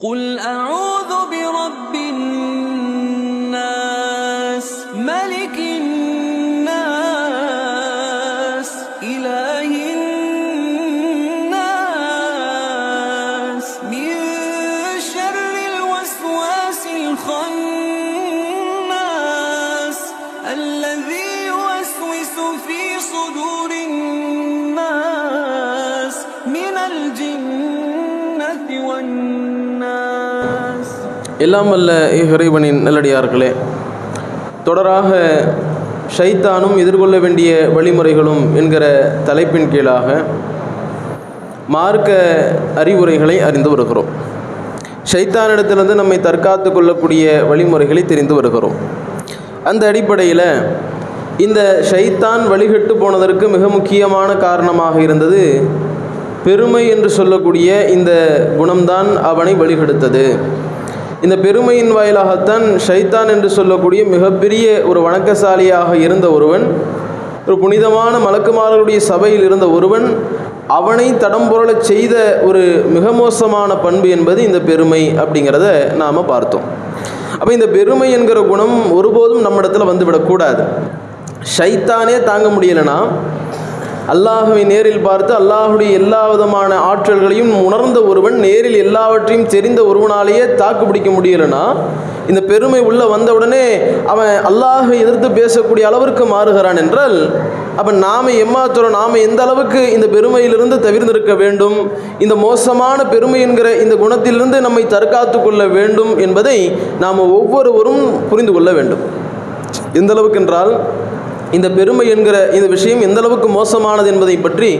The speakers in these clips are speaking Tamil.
قل أعوذ برب எல்லாம் வல்ல இறைவனின் நல்லடியார்களே தொடராக ஷைத்தானும் எதிர்கொள்ள வேண்டிய வழிமுறைகளும் என்கிற தலைப்பின் கீழாக மார்க்க அறிவுரைகளை அறிந்து வருகிறோம். ஷைத்தானிடத்திலிருந்து நம்மை தற்காத்து கொள்ளக்கூடிய வழிமுறைகளை தெரிந்து வருகிறோம். அந்த அடிப்படையில் இந்த ஷைத்தான் வழிகட்டு போனதற்கு மிக முக்கியமான காரணமாக இருந்தது பெருமை என்று சொல்லக்கூடிய இந்த குணம்தான் அவனை வழிகெடுத்தது. இந்த பெருமையின் வாயிலாகத்தான் ஷைத்தான் என்று சொல்லக்கூடிய மிகப்பெரிய ஒரு வணக்கசாலியாக இருந்த ஒருவன் ஒரு புனிதமான மலக்குமாரருடைய சபையில் இருந்த ஒருவன் அவனை தடம் புரளச் செய்த ஒரு மிக மோசமான பண்பு என்பது இந்த பெருமை அப்படிங்கிறத நாம் பார்த்தோம். அப்போ இந்த பெருமை என்கிற குணம் ஒருபோதும் நம்ம இடத்துல வந்துவிடக்கூடாது. ஷைத்தானே தாங்க முடியலைன்னா அல்லாஹுவை நேரில் பார்த்து அல்லாஹுடைய எல்லா விதமான ஆற்றல்களையும் உணர்ந்த ஒருவன் நேரில் எல்லாவற்றையும் தெரிந்த ஒருவனாலேயே தாக்கு பிடிக்க முடியலைன்னா இந்த பெருமை உள்ள வந்தவுடனே அவன் அல்லாஹை எதிர்த்து பேசக்கூடிய அளவிற்கு மாறுகிறான் என்றால் அப்போ நாம் எம்மாத்துறோம் நாம் எந்த அளவுக்கு இந்த பெருமையிலிருந்து தவிர்ந்திருக்க வேண்டும் இந்த மோசமான பெருமை என்கிற இந்த குணத்திலிருந்து நம்மை தற்காத்து கொள்ள வேண்டும் என்பதை நாம் ஒவ்வொருவரும் புரிந்து கொள்ள வேண்டும். எந்த அளவுக்கு என்றால் இந்த பெருமை என்கிற இந்த விஷயம் எந்த அளவுக்கு மோசமானது என்பதை பற்றி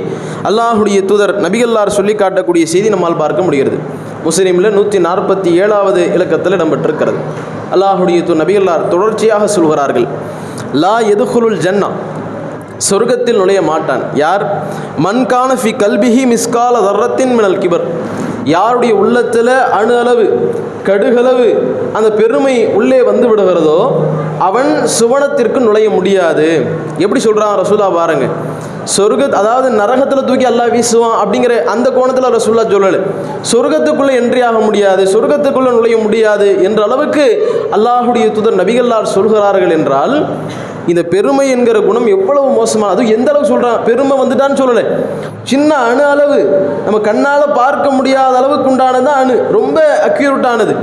அல்லாஹுடைய தூதர் நபிகல்லார் சொல்லி காட்டக்கூடிய செய்தி நம்மால் பார்க்க முடிகிறது. முஸ்லீமில் நூற்றி நாற்பத்தி ஏழாவது இலக்கத்தில் இடம்பெற்றிருக்கிறது. அல்லாஹுடைய தூ நபிகல்லார் தொடர்ச்சியாக சொல்கிறார்கள். லா எதுகுலுல் ஜன்னா சொர்க்கத்தில் நுழைய மாட்டான். யார்? மண்கான ஃபி கல்பிஹி மிஸ்கால தர்ரத்தின் மினல் கிபர். யாருடைய உள்ளத்தில் அணு அளவு கடுகளவு அந்த பெருமை உள்ளே வந்து விடுகிறதோ அவன் சுவனத்திற்கு நுழைய முடியாது. எப்படி சொல்கிறான் ரசூலா பாருங்க. சொர்க்க அதாவது நரகத்தில் தூக்கி அல்லாஹ் வீசுவான் அப்படிங்கிற அந்த கோணத்தில் ரசூல்லா சொல்லலை. சொர்க்கத்துக்குள்ளே என்ட்ரி ஆக முடியாது சொர்க்கத்துக்குள்ளே நுழைய முடியாது என்ற அளவுக்கு அல்லாஹுடைய தூதர் நபிகள்லார் சொல்கிறார்கள் என்றால் இந்த பெருமை என்கிற குணம் எவ்வளவு மோசமாக அது எந்த அளவுக்கு சொல்கிறான் பெருமை வந்துட்டான்னு சொல்லலை. சின்ன அணு அளவு. நம்ம கண்ணால் பார்க்க முடியாத அளவுக்கு உண்டானது அணு. ரொம்ப அக்யூரட்டானது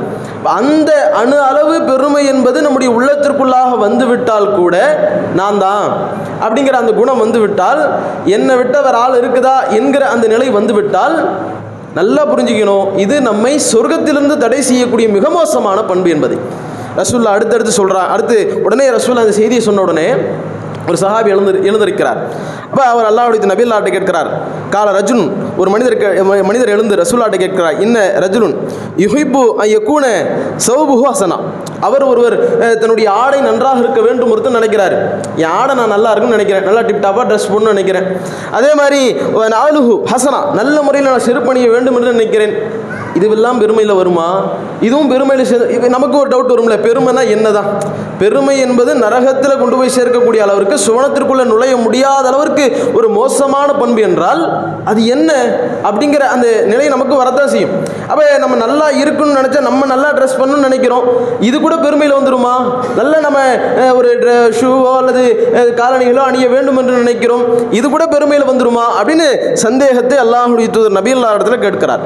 அந்த அணு அளவு பெருமை என்பது நம்முடைய உள்ளத்திற்குள்ளாக வந்து விட்டால் கூட நான் தான். அப்படிங்கிற அந்த குணம் வந்துவிட்டால் என்னை விட்ட ஆள் இருக்குதா என்கிற அந்த நிலை வந்துவிட்டால் நல்லா புரிஞ்சுக்கணும். இது நம்மை சொர்க்கத்திலிருந்து தடை செய்யக்கூடிய மிக மோசமான பண்பு என்பதை. ரசூல்லா அடுத்தடுத்து சொல்கிறான் அடுத்து உடனே ரசூல்லா அந்த செய்தியை சொன்ன உடனே ஒரு சஹாபி எழுந்து எழுந்திருக்கிறார். அப்போ அவர் அல்லாவுடைய நபில்லாட்டை கேட்கிறார். கால ரஜுன் ஒரு மனிதர் ம- மனிதர் எழுந்து ரசூல்லாட்டை கேட்கிறார். இன்ன ரஜுலுன் யுஹிப்பு ஐயக்கூன சௌபுஹு ஹசனா. அவர் ஒருவர் தன்னுடைய ஆடை நன்றாக இருக்க வேண்டும் ஒருத்தர் நினைக்கிறார். என் ஆடை நான் நல்லா இருக்குன்னு நினைக்கிறேன். நல்லா டிப்டாப்பாக ட்ரெஸ் பண்ணணும்னு நினைக்கிறேன். அதே மாதிரி நாலுஹு ஹசனா நல்ல முறையில் நான் செருப்பணிய வேண்டும் என்று நினைக்கிறேன். இதுவெல்லாம் பெருமையில் வருமா? இதுவும் பெருமையில் சே நமக்கு ஒரு டவுட் வரும்ல பெருமைனா என்னதான்? பெருமை என்பது நரகத்தில் கொண்டு போய் சேர்க்கக்கூடிய அளவிற்கு சுவனத்திற்குள்ளே நுழைய முடியாத அளவிற்கு ஒரு மோசமான பண்பு என்றால் அது என்ன? அப்படிங்கிற அந்த நிலை நமக்கு வரத்தான் செய்யும். அப்போ நம்ம நல்லா இருக்குன்னு நினச்சா நம்ம நல்லா ட்ரெஸ் பண்ணணும்னு நினைக்கிறோம். இது கூட பெருமையில் வந்துருமா? நல்ல நம்ம ஒரு ஷூவோ அல்லது காலணிகளோ அணிய வேண்டும் என்று நினைக்கிறோம். இது கூட பெருமையில் வந்துருமா? அப்படின்னு சந்தேகத்தை அல்லாஹுடைய தூதர் நபீல்லா இடத்துல கேட்கிறார்.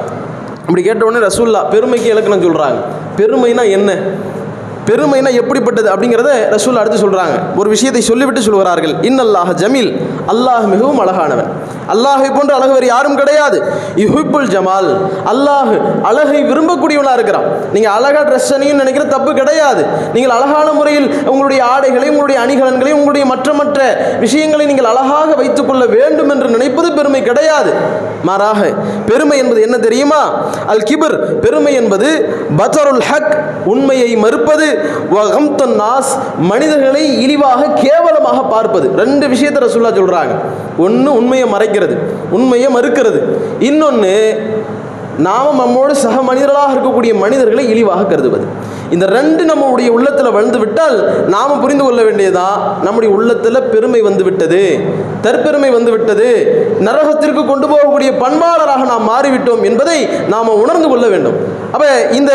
அப்படி கேட்ட உடனே ரசூல்லா பெருமைக்கு இலக்கணம் சொல்கிறாங்க பெருமைனா என்ன? பெருமைனா எப்படிப்பட்டது அப்படிங்கிறத ரசூல் அடுத்து சொல்கிறாங்க ஒரு விஷயத்தை சொல்லிவிட்டு சொல்கிறார்கள் இன்னல்லாஹ் ஜமீல். அல்லாஹ் மிகவும் அழகானவன். அல்லாஹை போன்ற அழகு வேறு யாரும் கிடையாது. யுஹிப்புல் ஜமால். அல்லாஹ் அழகை விரும்பக்கூடியவனாக இருக்கிறான். நீங்கள் அழகாக ட்ரெஸ் அணியும் நினைக்கிற தப்பு கிடையாது. நீங்கள் அழகான முறையில் உங்களுடைய ஆடைகளை உங்களுடைய அணிகலன்களையும் உங்களுடைய மற்ற மற்ற விஷயங்களை நீங்கள் அழகாக வைத்துக்கொள்ள வேண்டும் என்று நினைப்பது பெருமை கிடையாது. மாறாக பெருமை என்பது என்ன தெரியுமா? அல் கிபர். பெருமை என்பது பத்தருல் ஹக் உண்மையை மறுப்பது. வகம்தன் நாஸ் மனிதர்களை இழிவாக கேவலமாக பார்ப்பது. ரெண்டு விஷயத்தை ரசுல்லா சொல்கிறாங்க ஒன்று உண்மையை மறைக்கிறது. உண்மையை மறுக்கிறது. இன்னொன்று நாம் நம்மோடு சக மனிதர்களாக இருக்கக்கூடிய மனிதர்களை இழிவாக கருதுவது. இந்த ரெண்டு நம்முடைய உள்ளத்தில் வளர்ந்து விட்டால் நாம் புரிந்து கொள்ள வேண்டியதா? நம்முடைய உள்ளத்தில் பெருமை வந்து விட்டது. தற்பெருமை வந்து விட்டது. நரகத்திற்கு கொண்டு போகக்கூடிய பண்பாளராக நாம் மாறிவிட்டோம் என்பதை நாம் உணர்ந்து கொள்ள வேண்டும். அப்போ இந்த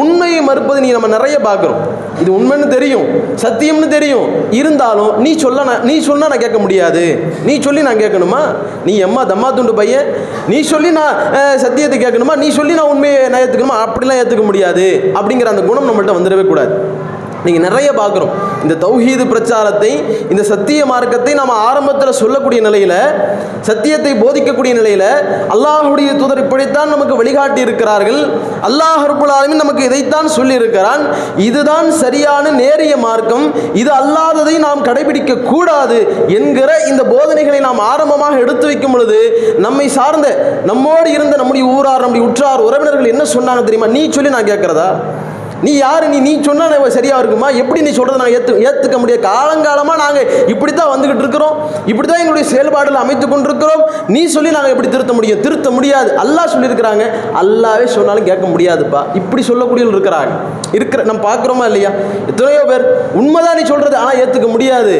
உண்மையை மறுப்பது நீ நம்ம நிறைய பார்க்குறோம். இது உண்மைன்னு தெரியும் சத்தியம்னு தெரியும். இருந்தாலும் நீ சொல்ல நான் நீ சொன்னால் நான் கேட்க முடியாது. நீ சொல்லி நான் கேட்கணுமா? நீ எம்மா தம்மா துண்டு பையன்? நீ சொல்லி நான் சத்தியத்தை கேட்கணுமா? நீ சொல்லி நான் உண்மையை நான் ஏற்றுக்கணுமா அப்படிலாம் ஏற்றுக்க முடியாது. அப்படிங்கிற அந்த குணம் நம்மள்கிட்ட வந்துடவே கூடாது. நீங்கள் நிறைய பார்க்குறோம். இந்த தௌஹீது பிரச்சாரத்தை இந்த சத்திய மார்க்கத்தை நாம் ஆரம்பத்தில் சொல்லக்கூடிய நிலையில் சத்தியத்தை போதிக்கக்கூடிய நிலையில் அல்லாஹுடைய தூதர் இப்படித்தான் நமக்கு வழிகாட்டி இருக்கிறார்கள். அல்லாஹ் ரபுல்லாலுமே நமக்கு இதைத்தான் சொல்லியிருக்கிறான். இதுதான் சரியான நேரிய மார்க்கம். இது அல்லாததை நாம் கடைபிடிக்க கூடாது என்கிற இந்த போதனைகளை நாம் ஆரம்பமாக எடுத்து வைக்கும் பொழுது நம்மை சார்ந்த நம்மோடு இருந்த நம்முடைய ஊரார் நம்முடைய உற்றார் உறவினர்கள் என்ன சொன்னாங்க தெரியுமா? நீ சொல்லி நான் கேட்கறதா? நீ யார்? நீ நீ சொன்னால் நான் இருக்குமா? எப்படி நீ சொல்கிறத நாங்கள் ஏற்று ஏற்றுக்க முடியாது. காலங்காலமாக நாங்கள் இப்படி தான் வந்துக்கிட்டு இருக்கிறோம். இப்படி தான் எங்களுடைய செயல்பாடுகள் அமைத்து கொண்டிருக்கிறோம். நீ சொல்லி நாங்கள் எப்படி திருத்த முடியும்? திருத்த முடியாது. அல்லாஹ் சொல்லியிருக்கிறாங்க. அல்லாவே சொன்னாலும் கேட்க முடியாதுப்பா. இப்படி சொல்லக்கூடியவர்கள் இருக்கிறாங்க. இருக்கிற நம்ம பார்க்குறோமா இல்லையா? எத்தனையோ பேர் உண்மைதான் நீ சொல்கிறது ஆனால் ஏற்றுக்க முடியாது.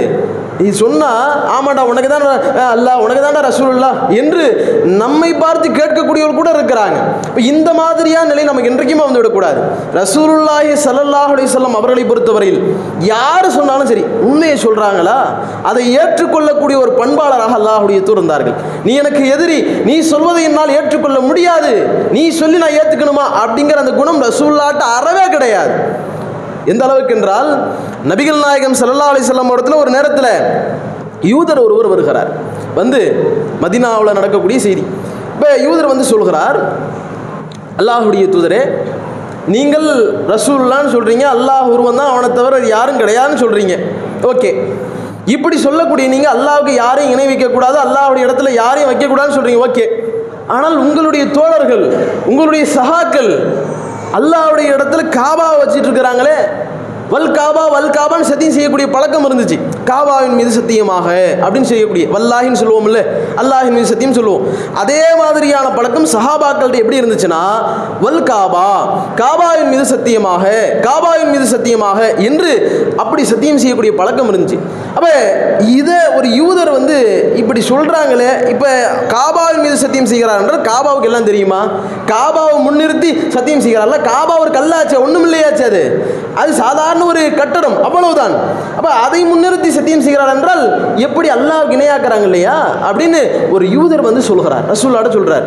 நீ சொன்னால் ஆமாடா உனக்கு தான் அல்லாஹ் உனக்கு தான்டா ரசூல்லா என்று நம்மை பார்த்து கேட்கக்கூடியவர்கள் கூட இருக்கிறாங்க. இப்போ இந்த மாதிரியான நிலை நமக்கு என்றைக்குமே வந்து விடக்கூடாது. ரசூலுல்லாஹி ஸல்லல்லாஹு அலைஹி அவர்களை பொறுத்தவரையில் யார் சொன்னாலும் சரி உண்மையை சொல்கிறாங்களா அதை ஏற்றுக்கொள்ளக்கூடிய ஒரு பண்பாளராக அல்லாஹுடைய இருந்தார்கள். நீ எனக்கு எதிரி நீ சொல்வதை என்னால் ஏற்றுக்கொள்ள முடியாது. நீ சொல்லி நான் ஏற்றுக்கணுமா அப்படிங்கிற அந்த குணம் ரசூல்லாட்ட அறவே கிடையாது. எந்த அளவுக்கு என்றால் நபிகள் நாயகம் சல்லா அலி செல்லம் இடத்துல ஒரு நேரத்தில் யூதர் ஒருவர் வருகிறார். வந்து மதினாவில் நடக்கக்கூடிய செய்தி. இப்போ யூதர் வந்து சொல்கிறார் அல்லாஹுடைய தூதரே நீங்கள் ரசூல்லான்னு சொல்கிறீங்க அல்லாஹ் உருவம் தான் அவனை தவிர யாரும் கிடையாதுன்னு சொல்கிறீங்க ஓகே. இப்படி சொல்லக்கூடிய நீங்கள் அல்லாவுக்கு யாரையும் இணை வைக்கக்கூடாது அல்லாஹ்வுடைய இடத்துல யாரையும் வைக்கக்கூடாதுன்னு சொல்கிறீங்க ஓகே. ஆனால் உங்களுடைய தோழர்கள் உங்களுடைய சகாக்கள் அல்லாவுடைய இடத்துல காபாவை வச்சிட்டு இருக்கிறாங்களே வல் காபா வல் காபான்னு சத்தியம் செய்யக்கூடிய பழக்கம் இருந்துச்சு. காபாவின் மீது சத்தியமாக அப்படின்னு செய்யக்கூடிய வல்லாஹின்னு சொல்லுவோம் இல்லை அல்லாஹின் மீது சத்தியம் சொல்லுவோம். அதே மாதிரியான பழக்கம் சஹாபாக்கள்கிட்ட எப்படி இருந்துச்சுன்னா வல் காபா காபாவின் மீது சத்தியமாக காபாவின் மீது சத்தியமாக என்று அப்படி சத்தியம் செய்யக்கூடிய பழக்கம் இருந்துச்சு. அப்போ இதை ஒரு யூதர் வந்து இப்படி சொல்கிறாங்களே இப்போ காபாவின் மீது சத்தியம் செய்கிறார் என்றால் காபாவுக்கு எல்லாம் தெரியுமா? காபாவை முன்னிறுத்தி சத்தியம் செய்கிறார்ல காபா ஒரு கல்லாச்சு ஒன்றும் இல்லையாச்சு அது? அது சாதாரண ஒரு கட்டடம் அவ்வளவுதான். அப்போ அதை முன்னிறுத்தி சத்தியம் செய்கிறார் என்றால் எப்படி அல்லாஹ் இணையாக்குறாங்க இல்லையா? அப்படின்னு ஒரு யூதர் வந்து சொல்கிறார். ரசூல்லாட சொல்கிறார்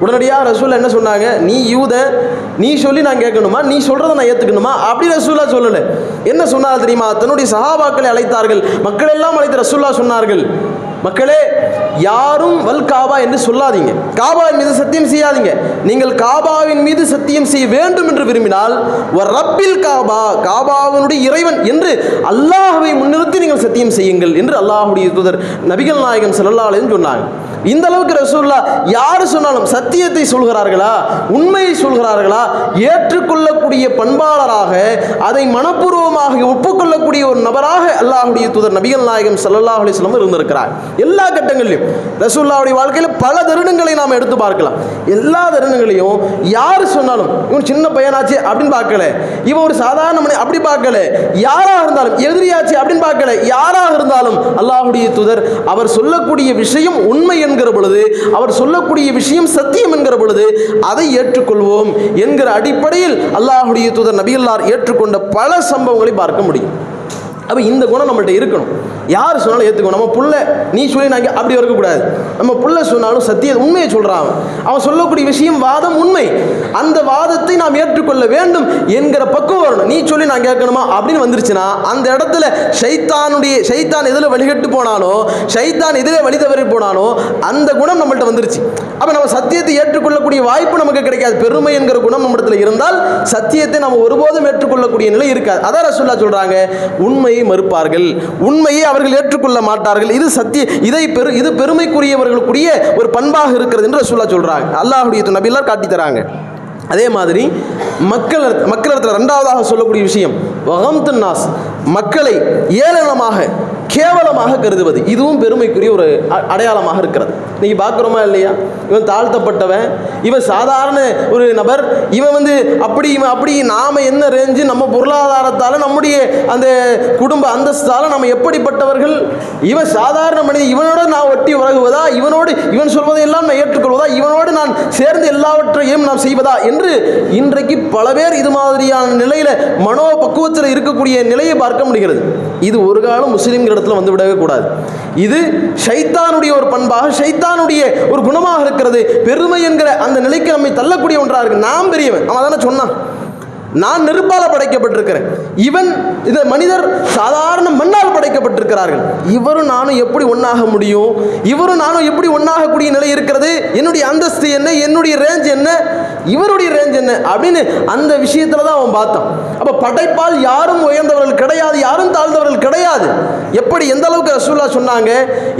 உடனடியாக ரசூல் என்ன சொன்னாங்க? நீ யூத நீ சொல்லி நான் கேட்கணுமா? நீ சொல்கிறத நான் ஏற்றுக்கணுமா அப்படி ரசூல்லா சொல்லலை. என்ன சொன்னார் தெரியுமா? தன்னுடைய சஹாபாக்களை அழைத்தார்கள். மக்கள் எல்லாம் அழைத்து ரசூல்லா சொன்னார்கள். மக்களே யாரும் வல் காபா என்று சொல்லாதீங்க. காபாவின் மீது சத்தியம் செய்யாதீங்க. நீங்கள் காபாவின் மீது சத்தியம் செய்ய வேண்டும் என்று விரும்பினால் ஒரு ரப்பில் காபா காபாவினுடைய இறைவன் என்று அல்லாஹுவை முன்னிறுத்தி நீங்கள் சத்தியம் செய்யுங்கள் என்று அல்லாஹுடைய தூதர் நபிகள் நாயகம் ஸல்லல்லாஹு சொன்னாங்க. இந்த அளவுக்கு ரசூல்லா யார் சொன்னாலும் சத்தியத்தை சொல்கிறார்களா? உண்மையை சொல்கிறார்களா? ஏற்றுக்கொள்ளக்கூடிய பண்பாளராக அதை மனப்பூர்வமாக ஒப்புக்கொள்ளக்கூடிய ஒரு நபராக அல்லாஹுடைய தூதர் நபிகள் நாயகம் ஸல்லல்லாஹு அலிஸ்லம் இருந்திருக்கிறார். எல்லா கட்டங்களிலும் ரசூல்லாவுடைய வாழ்க்கையில் பல தருணங்களை நாம் எடுத்து பார்க்கலாம். எல்லா தருணங்களையும் யார் சொன்னாலும் இவன் சின்ன பையனாச்சு அப்படின்னு பார்க்கல. இவன் ஒரு சாதாரண மனிதன் அப்படி பார்க்கல. யாராக இருந்தாலும் எதிரியாச்சு அப்படின்னு பார்க்கல. யாராக இருந்தாலும் அல்லாஹுடைய தூதர் அவர் சொல்லக்கூடிய விஷயம் உண்மை என்று என்கிற பொழுது அவர் சொல்லக்கூடிய விஷயம் சத்தியம் என்கிற பொழுது அதை ஏற்றுக்கொள்வோம் என்கிற அடிப்படையில் அல்லாஹுடைய தூதர் நபிகள்லார் ஏற்றுக்கொண்ட பல சம்பவங்களை பார்க்க முடியும். அப்போ இந்த குணம் நம்மள்ட்ட இருக்கணும். யார் சொன்னாலும் ஏற்றுக்கணும் நம்ம புள்ள நீ சொல்லி நாங்கள் அப்படி இருக்கக்கூடாது. நம்ம புள்ள சொன்னாலும் சத்திய உண்மையை சொல்கிறான் அவன். அவன் சொல்லக்கூடிய விஷயம் வாதம் உண்மை. அந்த வாதத்தை நாம் ஏற்றுக்கொள்ள வேண்டும் என்கிற பக்குவம் வரணும். நீ சொல்லி நான் கேட்கணுமா? அப்படின்னு வந்துருச்சுன்னா அந்த இடத்துல ஷைத்தானுடைய ஷைத்தான் எதில் வழிகட்டு போனானோ ஷைத்தான் எதிலே வழி தவறி போனானோ அந்த குணம் நம்மள்ட்ட வந்துருச்சு. அப்போ நம்ம சத்தியத்தை ஏற்றுக்கொள்ளக்கூடிய வாய்ப்பு நமக்கு கிடைக்காது. பெருமை என்கிற குணம் நம்மிடத்தில் இருந்தால் சத்தியத்தை நம்ம ஒருபோதும் ஏற்றுக்கொள்ளக்கூடிய நிலை இருக்காது. அதான் ரசூல்லா உண்மை உண்மையை மறுப்பார்கள். உண்மையை அவர்கள் ஏற்றுக்கொள்ள மாட்டார்கள். இது சத்திய இதை பெரு இது பெருமைக்குரியவர்களுக்குரிய ஒரு பண்பாக இருக்கிறது என்று சொல்ல சொல்றாங்க. அல்லாஹுடைய நபிலாம் காட்டி தராங்க. அதே மாதிரி மக்கள் மக்களிடத்தில் ரெண்டாவதாக சொல்லக்கூடிய விஷயம் வகம்து நாஸ் மக்களை ஏளனமாக கேவலமாக கருதுவது. இதுவும் பெருமைக்குரிய ஒரு அ- அடையாளமாக இருக்கிறது. நீங்கள் பார்க்குறோமா இல்லையா? இவன் தாழ்த்தப்பட்டவன் இவன் சாதாரண ஒரு நபர் இவன் வந்து அப்படி இவன் அப்படி நாம் என்ன ரேஞ்சு நம்ம பொருளாதாரத்தால் நம்முடைய அந்த குடும்ப அந்தஸ்தால் நம்ம எப்படிப்பட்டவர்கள்? இவன் சாதாரண மனிதன் இவனோட நான் ஒட்டி உறகுவதா இவனோடு இவன் சொல்வதை எல்லாம் நான் ஏற்றுக்கொள்வதா? இவனோடு நான் சேர்ந்து எல்லாவற்றையும் நாம் செய்வதா? என்று இன்றைக்கு பல பேர் இது மாதிரியான நிலையில் மனோ பக்குவத்தில் இருக்கக்கூடிய நிலையை பார்க்க முடிகிறது. இது ஒரு காலம் முஸ்லீம்கிற இடத்துல வந்து விடவே கூடாது. இது ஷைத்தானுடைய ஒரு பண்பாக ஷைத்தானுடைய ஒரு குணமாக இருக்கிறது. பெருமை என்கிற அந்த நிலைக்கு நம்மை தள்ளக்கூடிய ஒன்றாக இருக்கு. நாம் பெரியவன். அவன் தானே சொன்னான். நான் நெருப்பால படைக்கப்பட்டிருக்கிறேன். இவன் இந்த மனிதர் சாதாரண மண்ணால் படைக்கப்பட்டிருக்கிறார்கள். இவரும் நானும் எப்படி ஒன்றாக முடியும்? இவரும் நானும் எப்படி ஒன்றாகக்கூடிய நிலை இருக்கிறது? என்னுடைய அந்தஸ்து என்ன? என்னுடைய ரேஞ்ச் என்ன? இவருடைய ரேஞ்ச் என்ன? அப்படின்னு அந்த விஷயத்தில் தான் அவன் பார்த்தான் அப்போ படைப்பால் யாரும் உயர்ந்தவர்கள் கிடையாது யாரும் தாழ்ந்தவர்கள் கிடையாது. எப்படி எந்த அளவுக்கு ரசூல்லா சொன்னாங்க?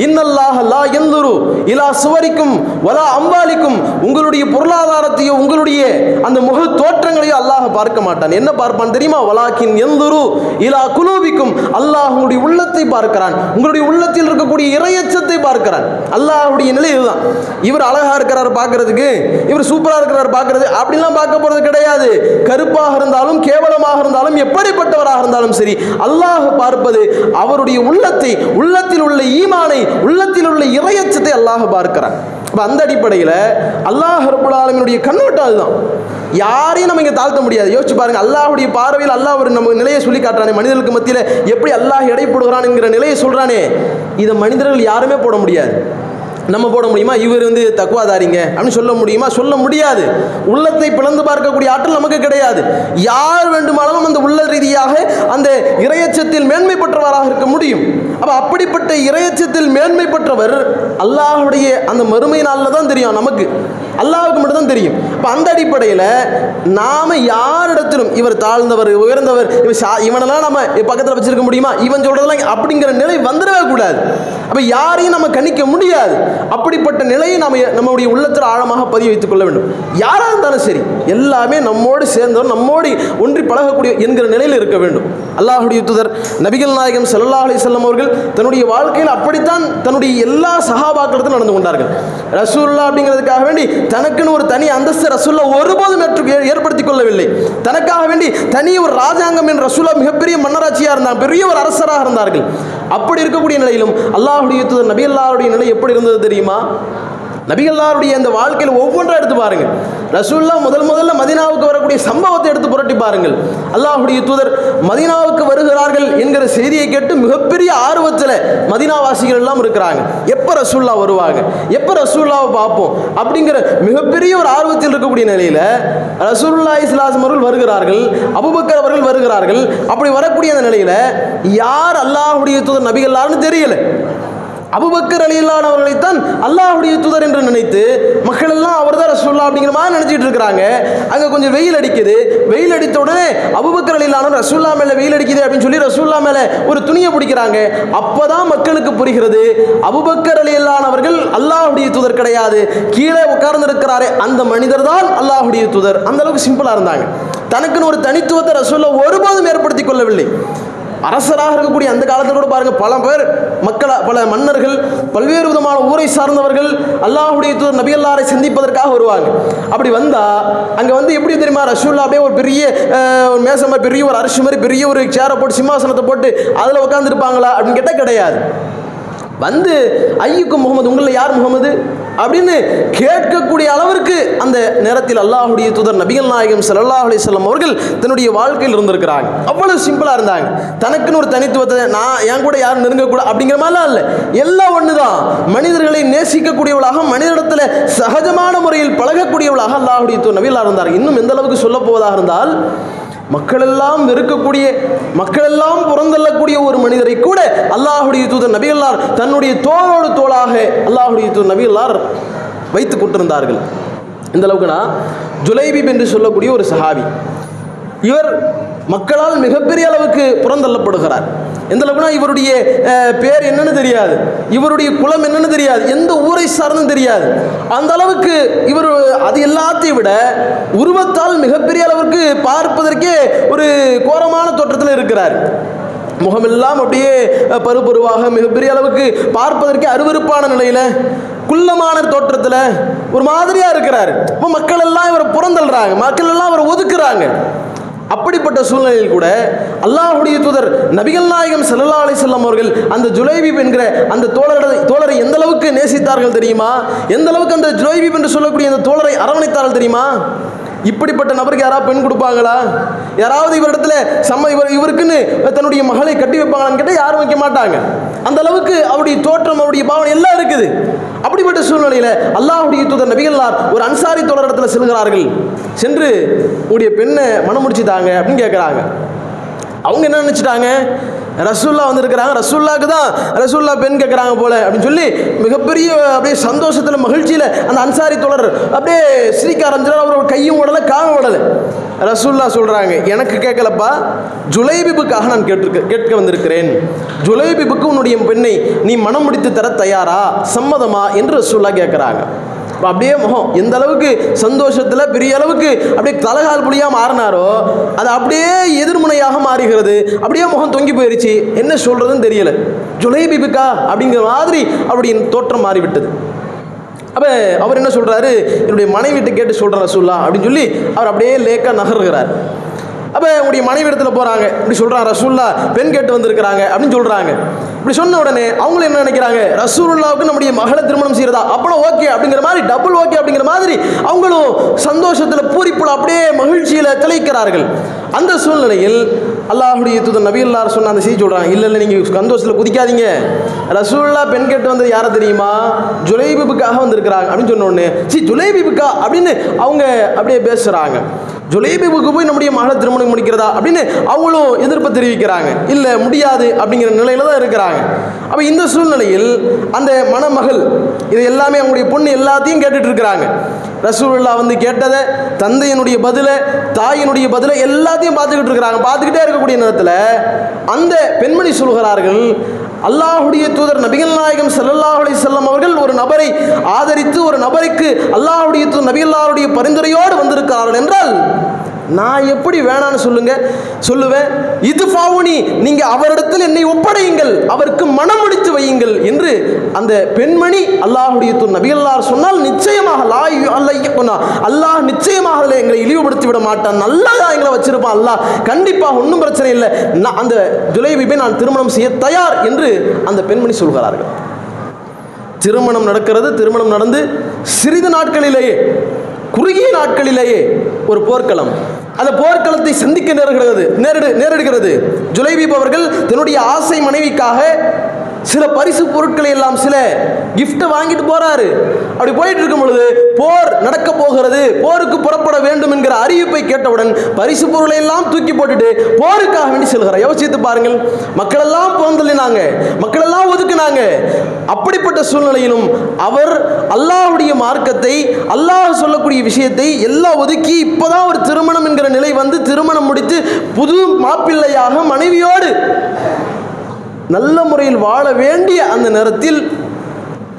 இன்னல்லாஹ் லா எந்துரு இலா சுவரிக்கும் வலா அம்பாலிக்கும் உங்களுடைய பொருளாதாரத்தையோ உங்களுடைய அந்த முக தோற்றங்களையோ அல்லாஹ் பார்க்க பார்க்க மாட்டான். என்ன பார்ப்பான் தெரியுமா? வலாக்கின் எந்தரு இலா குலூபிக்கும். அல்லாஹ் உங்களுடைய உள்ளத்தை பார்க்கிறான். உங்களுடைய உள்ளத்தில் இருக்கக்கூடிய இறையச்சத்தை பார்க்கிறான். அல்லாஹுடைய நிலை இதுதான். இவர் அழகா இருக்கிறார் பார்க்கறதுக்கு இவர் சூப்பராக இருக்கிறார் பார்க்கறது அப்படிலாம் பார்க்க போறது கிடையாது. கருப்பாக இருந்தாலும் கேவலமாக இருந்தாலும் எப்படிப்பட்டவராக இருந்தாலும் சரி அல்லாஹ் பார்ப்பது அவருடைய உள்ளத்தை உள்ளத்தில் உள்ள ஈமானை உள்ளத்தில் உள்ள இறையச்சத்தை அல்லாஹ் பார்க்கிறான். இப்போ அந்த அடிப்படையில் அல்லாஹ் ரபுல் ஆலமீனுடைய கண்ணோட்டம் அதுதான். யாரையும் நம்ம இங்கே தாழ்த்த முடியாது. யோசிச்சு பாருங்க. அல்லாஹுடைய பார்வையில் அல்லாஹ் ஒரு நம்ம நிலையை சொல்லி காட்டுறானே. மனிதர்களுக்கு மத்தியில் எப்படி அல்லாஹ் எடை போடுகிறான் என்கிற நிலையை சொல்றானே. இதை மனிதர்கள் யாருமே போட முடியாது. நம்ம போட முடியுமா? இவர் வந்து தக்குவாதாரிங்க. அப்படின்னு சொல்ல முடியுமா? சொல்ல முடியாது. உள்ளத்தை பிளந்து பார்க்கக்கூடிய ஆற்றல் நமக்கு கிடையாது. யார் வேண்டுமானாலும் அந்த உள்ள ரீதியாக அந்த இரையச்சத்தில் மேன்மை பெற்றவராக இருக்க முடியும். அப்போ அப்படிப்பட்ட இரையச்சத்தில் மேன்மை பெற்றவர் அல்லாஹுடைய அந்த மறுமை நாளில் தான் தெரியும் நமக்கு. அல்லாவுக்கு மட்டும்தான் தெரியும். இப்போ அந்த அடிப்படையில் நாம் யாரிடத்திலும் இவர் தாழ்ந்தவர் உயர்ந்தவர் இவர் சா- இவனெல்லாம் நம்ம பக்கத்தில் வச்சுருக்க முடியுமா? இவன் சொல்கிறதெல்லாம் அப்படிங்கிற நிலை வந்துடவே கூடாது. அப்போ யாரையும் நம்ம கணிக்க முடியாது. அப்படிப்பட்ட நிலையை நாம நம்முடைய உள்ளத்தில் ஆழமாக பதிய வைத்துக் கொள்ள வேண்டும். யாராக இருந்தாலும் சரி எல்லாமே நம்மோடு சேர்ந்தவர் நம்மோடு ஒன்றி பழகக்கூடிய என்கிற நிலையில் இருக்க வேண்டும். அல்லாஹுடைய தூதர் நபிகள் நாயகம் ஸல்லல்லாஹு அலி செல்லம் அவர்கள் தன்னுடைய வாழ்க்கையில் அப்படித்தான் தன்னுடைய எல்லா சகாபாக்களத்திலும் நடந்து கொண்டார்கள். ரசூல்லா அப்படிங்கிறதுக்காக வேண்டி தனக்குன்னு ஒரு தனி அந்தஸ்து ரசூல்லா ஒருபோதும் ஏற்று ஏற்படுத்திக் கொள்ளவில்லை. தனக்காக வேண்டி தனி ஒரு ராஜாங்கம் என்ற ரசூலா மிகப்பெரிய மன்னராட்சியாக இருந்தார் பெரிய ஒரு அரசராக இருந்தார்கள். அப்படி இருக்கக்கூடிய நிலையிலும் அல்லாஹுடைய நபி அல்லாஹுடைய நிலை எப்படி இருந்தது தெரியுமா? நபிகள்லாருடைய அந்த வாழ்க்கையில் ஒவ்வொன்றாக எடுத்து பாருங்கள். ரசூல்லா முதல் முதல்ல மதீனாவுக்கு வரக்கூடிய சம்பவத்தை எடுத்து புரட்டி பாருங்கள். அல்லாஹுடைய தூதர் மதீனாவுக்கு வருகிறார்கள் என்கிற செய்தியை கேட்டு மிகப்பெரிய ஆர்வத்தில் மதினாவாசிகள் எல்லாம் இருக்கிறாங்க. எப்போ ரசூல்லா வருவாங்க? எப்போ ரசூல்லாவை பார்ப்போம்? அப்படிங்கிற மிகப்பெரிய ஒரு ஆர்வத்தில் இருக்கக்கூடிய நிலையில் ரசூல்லா இஸ்லாசம் அவர்கள் வருகிறார்கள் அபுபக்கர் அவர்கள் வருகிறார்கள். அப்படி வரக்கூடிய அந்த நிலையில் யார் அல்லாஹுடைய தூதர் நபிகள்லாருன்னு தெரியல. அபுபக்கர் அலியல்லானவர்களைத்தான் அல்லாஹுடைய தூதர் என்று நினைத்து மக்கள் எல்லாம் அவர் தான் ரசூல்லா அப்படிங்கிற மாதிரி நினைச்சிட்டு இருக்கிறாங்க. அங்கே கொஞ்சம் வெயில் அடிக்குது. வெயில் அடித்த உடனே அபுபக்கர் அலியல்லானவர் ரசூல்லா மேலே வெயில் அடிக்குது அப்படின்னு சொல்லி ரசூல்லா மேலே ஒரு துணியை பிடிக்கிறாங்க. அப்பதான் மக்களுக்கு புரிகிறது அபுபக்கர் அலியல்லானவர்கள் அல்லாஹ்வுடைய தூதர் கிடையாது. கீழே உட்கார்ந்துருக்கிறாரே அந்த மனிதர் தான் அல்லாஹுடைய தூதர். அந்த அளவுக்கு சிம்பிளாக இருந்தாங்க. தனக்குன்னு ஒரு தனித்துவத்தை ரசூல்லா ஒருபோதும் ஏற்படுத்திக் கொள்ளவில்லை. அரசராக இருக்கக்கூடிய அந்த காலத்தில் கூட பாருங்க பல பேர் மக்கள் பல மன்னர்கள் பல்வேறு விதமான ஊரை சார்ந்தவர்கள் அல்லாஹுடைய தூதர் நபி அல்லாரை சந்திப்பதற்காக வருவாங்க. அப்படி வந்தா அங்க வந்து எப்படி தெரியுமா ரசூல்லா அப்படியே ஒரு பெரிய ஒரு மேசம் மாதிரி பெரிய ஒரு அரிசி மாதிரி பெரிய ஒரு சேரை போட்டு சிம்மாசனத்தை போட்டு அதில் உட்காந்துருப்பாங்களா அப்படின்னு கேட்டால் கிடையாது. வந்து ஐயுக்கும் முகமது உங்களில் யார் முகமது? அப்படின்னு கேட்கக்கூடிய அளவிற்கு அந்த நேரத்தில் அல்லாஹுடைய தூதர் நபிகள் நாயகம் சல்லாஹ் அலிசல்லம் அவர்கள் தன்னுடைய வாழ்க்கையில் இருந்திருக்கிறாங்க. அவ்வளவு சிம்பிளாக இருந்தாங்க. தனக்குன்னு ஒரு தனித்துவத்தை நான் என் கூட யாரும் நெருங்கக்கூடாது அப்படிங்கிற மாதிரிலாம் இல்லை. எல்லாம் ஒன்று தான் மனிதர்களை நேசிக்கக்கூடியவளாக மனிதனிடத்தில் சகஜமான முறையில் பழகக்கூடியவளாக அல்லாஹுடைய தூர் நபிகளாக இருந்தார். இன்னும் எந்த அளவுக்கு சொல்ல போவதாக இருந்தால் மக்களெல்லாம் வெறுக்கக்கூடிய மக்களெல்லாம் புறந்தள்ளக்கூடிய ஒரு மனிதரை கூட அல்லாஹுடைய தூதர் நபிகளார் தன்னுடைய தோளோடு தோளாக அல்லாஹுடைய தூதர் நபிகளார் வைத்து கொண்டிருந்தார்கள். இந்த அளவுக்குனா ஜுலைபிப் என்று சொல்லக்கூடிய ஒரு சஹாபி. இவர் மக்களால் மிகப்பெரிய அளவுக்கு புறந்தள்ளப்படுகிறார். எந்த அளவுக்குனா இவருடைய பேர் என்னன்னு தெரியாது. இவருடைய குலம் என்னன்னு தெரியாது. எந்த ஊரை சார்ந்தும் தெரியாது. அந்த அளவுக்கு இவர் அது எல்லாத்தையும் விட உருவத்தால் மிகப்பெரிய அளவுக்கு பார்ப்பதற்கே ஒரு கோரமான தோற்றத்தில் இருக்கிறார். முகமெல்லாம் அப்படியே பருப்பருவாக பருபருவாக மிகப்பெரிய அளவுக்கு பார்ப்பதற்கே அருவருப்பான நிலையில் குள்ளமான தோற்றத்தில் ஒரு மாதிரியாக இருக்கிறார். இப்போ மக்கள் எல்லாம் இவரை புறந்தள்ளுறாங்க. மக்கள் எல்லாம் இவரை ஒதுக்குறாங்க. அப்படிப்பட்ட சூழ்நிலையில் கூட அல்லாஹுடைய தூதர் நபிகள் நாயகம் செல்லல்லா அலி செல்லம் அவர்கள் அந்த ஜுலைபீப் என்கிற அந்த தோழரை தோழரை எந்த அளவுக்கு நேசித்தார்கள் தெரியுமா? எந்த அளவுக்கு அந்த ஜுலைபீப் என்று சொல்லக்கூடிய அந்த தோழரை அரவணைத்தார்கள் தெரியுமா? இப்படிப்பட்ட நபருக்கு யாராவது பெண் கொடுப்பாங்களா? யாராவது இவரிடத்துல சம்ம இவர் இவருக்குன்னு தன்னுடைய மகளை கட்டி வைப்பாங்களான்னு கேட்டால் யாரும் வைக்க மாட்டாங்க. அந்த அளவுக்கு அவருடைய தோற்றம் அவருடைய பாவனை எல்லாம் இருக்குது. அப்படிப்பட்ட சூழ்நிலையில் அல்லாஹுடைய தூதர் நபிகள்லார் ஒரு அன்சாரி தோழரிடத்துல செல்கிறார்கள். சென்று உங்களுடைய பெண்ணை மனம் முடிச்சுதாங்க அப்படின்னு கேட்குறாங்க அவங்க என்ன நினச்சிட்டாங்க? ரசூல்லா வந்திருக்கிறாங்க. ரசூல்லாக்கு தான் ரசூல்லா பெண் கேட்குறாங்க போல அப்படின்னு சொல்லி மிகப்பெரிய அப்படியே சந்தோஷத்தில் மகிழ்ச்சியில் அந்த அன்சாரி தொடர் அப்படியே சிரிக்க ஆரம்பிச்சார் அவர் கையும் உடலை காலும் உடலை ரசூல்லா சொல்கிறாங்க எனக்கு கேட்கலப்பா ஜுலைபிபுக்காக நான் கேட்டிருக்க கேட்க வந்திருக்கிறேன். ஜுலைபிபுக்கு உன்னுடைய பெண்ணை நீ மனம் முடித்து தர தயாரா? சம்மதமா? என்று ரசூல்லா கேட்குறாங்க இப்போ அப்படியே முகம் எந்த அளவுக்கு சந்தோஷத்தில் பெரிய அளவுக்கு அப்படியே தலகால் புலியாக மாறினாரோ அது அப்படியே எதிர்முனையாக மாறுகிறது. அப்படியே முகம் தொங்கி போயிருச்சு. என்ன சொல்கிறதுன்னு தெரியல. ஜுலைபிபிகா அப்படிங்கிற மாதிரி அவருடைய தோற்றம் மாறிவிட்டது. அப்போ அவர் என்ன சொல்கிறாரு என்னுடைய மனைவிட்டு கேட்டு சொல்கிறேன் ரசூல்லா அப்படின்னு சொல்லி அவர் அப்படியே லேக்காக நகர்கிறார். அப்போ உங்களுடைய மனைவி இடத்துல போகிறாங்க இப்படி சொல்கிறாங்க ரசூல்லா பெண் கேட்டு வந்திருக்கிறாங்க அப்படின்னு சொல்கிறாங்க இப்படி சொன்ன உடனே அவங்களும் என்ன நினைக்கிறாங்க? ரசூல்லாவுக்கு நம்முடைய மகளை திருமணம் செய்கிறதா அப்போ ஓகே அப்படிங்கிற மாதிரி டபுள் ஓகே அப்படிங்கிற மாதிரி அவங்களும் சந்தோஷத்தில் பூரிப்புல அப்படியே மகிழ்ச்சியில் திளைக்கிறார்கள். அந்த சூழ்நிலையில் அல்லாஹுடைய தூதர் நபி அல்லாஹ் சொன்ன அந்த செய்தி சொல்கிறாங்க இல்லை இல்லை நீங்கள் சந்தோஷத்தில் குதிக்காதீங்க. ரசூல்லா பெண் கேட்டு வந்தது யாரை தெரியுமா? ஜுலைபிபுக்காக வந்திருக்கிறாங்க அப்படின்னு சொன்னோடனே சி ஜுலைபிபுக்கா அப்படின்னு அவங்க அப்படியே பேசுகிறாங்க ஜுலைபிபுக்கு போய் நம்முடைய மகளை திருமணம் முடிக்கிறதா? அப்படின்னு அவங்களும் எதிர்ப்பு தெரிவிக்கிறாங்க. இல்லை முடியாது அப்படிங்கிற நிலையில தான் இருக்கிறாங்க. அப்போ இந்த சூழ்நிலையில் அந்த மணமகள் இது எல்லாமே அவங்களுடைய பொண்ணு எல்லாத்தையும் கேட்டுட்டு இருக்கிறாங்க. ரசூல்லா வந்து கேட்டதை தந்தையினுடைய பதிலை தாயினுடைய பதிலை எல்லாத்தையும் பார்த்துக்கிட்டு இருக்கிறாங்க. பார்த்துக்கிட்டே இருக்கக்கூடிய நேரத்தில் அந்த பெண்மணி சொல்கிறார்கள் அல்லாஹுடைய தூதர் நபிகள் நாயகம் ஸல்லல்லாஹு செல்லம் அவர்கள் ஒரு நபரை ஆதரித்து ஒரு நபருக்கு அல்லாஹுடைய தூதர் நபிகள்லாவுடைய பரிந்துரையோடு வந்திருக்கிறார்கள் என்றால் நான் எப்படி வேணான்னு சொல்லுங்க. சொல்லுவேன் இது பாவுனி நீங்க அவரிடத்தில் என்னை ஒப்படையுங்கள் அவருக்கு மனம் முடித்து வையுங்கள் என்று அந்த பெண்மணி அல்லாஹுடைய தூர் நபிகள்லார் சொன்னால் நிச்சயமாக லாய் அல்ல அல்லாஹ் நிச்சயமாக அதில் எங்களை இழிவுபடுத்தி விட மாட்டான். நல்லா எங்களை வச்சிருப்பான் அல்லாஹ். கண்டிப்பாக ஒன்றும் பிரச்சனை இல்லை. நான் அந்த ஜுலைபிபை நான் திருமணம் செய்ய தயார் என்று அந்த பெண்மணி சொல்கிறார்கள். திருமணம் நடக்கிறது திருமணம் நடந்து சிறிது நாட்களிலேயே குறுகிய நாட்களிலேயே ஒரு போர்க்களம். அந்த போர்க்களத்தை சந்திக்க நேருகிறது நேரிடு நேரிடுகிறது. ஜுலைபீப் அவர்கள் தன்னுடைய ஆசை மனைவிக்காக சில பரிசு பொருட்களை எல்லாம் சில கிஃப்ட்டை வாங்கிட்டு போறாரு. அப்படி போயிட்டு இருக்கும் பொழுது போர் நடக்க போகிறது. போருக்கு புறப்பட வேண்டும் என்கிற அறிவிப்பை கேட்டவுடன் பரிசு பொருளை எல்லாம் தூக்கி போட்டுட்டு போருக்காக வேண்டி செல்கிறார். யோசித்து பாருங்கள். மக்கள் எல்லாம் மக்களெல்லாம் மக்கள் எல்லாம் ஒதுக்குனாங்க. அப்படிப்பட்ட சூழ்நிலையிலும் அவர் அல்லாஹ்வுடைய மார்க்கத்தை அல்லாஹ் சொல்லக்கூடிய விஷயத்தை எல்லாம் ஒதுக்கி இப்போதான் ஒரு திருமணம் என்கிற நிலை வந்து திருமணம் முடித்து புது மாப்பிள்ளையாக மனைவியோடு நல்ல முறையில் வாழ வேண்டிய அந்த நேரத்தில்